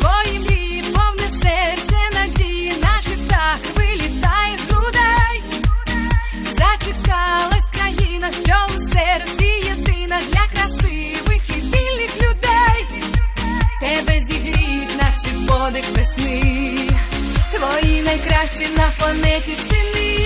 свої повне серце надії, наших вилітає з грудей, зачекалась країна, що у серці єдина для красивих і вільних людей, тебе зігріють, наче подих весни, твої найкращі на планеті сини.